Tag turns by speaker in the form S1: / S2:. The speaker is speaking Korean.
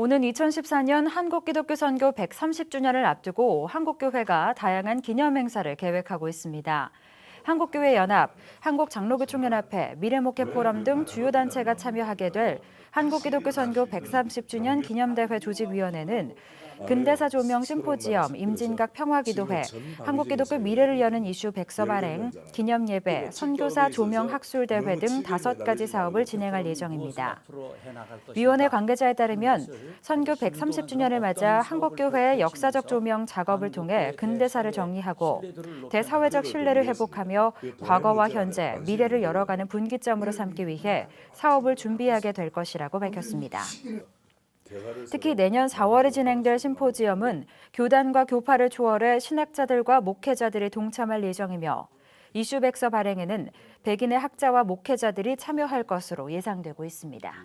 S1: 오는 2014년 한국기독교 선교 130주년을 앞두고 한국교회가 다양한 기념 행사를 계획하고 있습니다. 한국교회 연합, 한국장로교총연합회, 미래목회 포럼 등 주요 단체가 참여하게 될 한국기독교 선교 130주년 기념대회 조직위원회는 근대사 조명 심포지엄, 임진각 평화기도회, 한국기독교 미래를 여는 이슈 백서 발행, 기념 예배, 선교사 조명 학술 대회 등 다섯 가지 사업을 진행할 예정입니다. 위원회 관계자에 따르면 선교 130주년을 맞아 한국교회의 역사적 조명 작업을 통해 근대사를 정리하고 대사회적 신뢰를 회복하며 과거와 현재, 미래를 열어가는 분기점으로 삼기 위해 사업을 준비하게 될 것이라고 밝혔습니다. 특히 내년 4월에 진행될 심포지엄은 교단과 교파를 초월해 신학자들과 목회자들이 동참할 예정이며 이슈 백서 발행에는 백인의 학자와 목회자들이 참여할 것으로 예상되고 있습니다.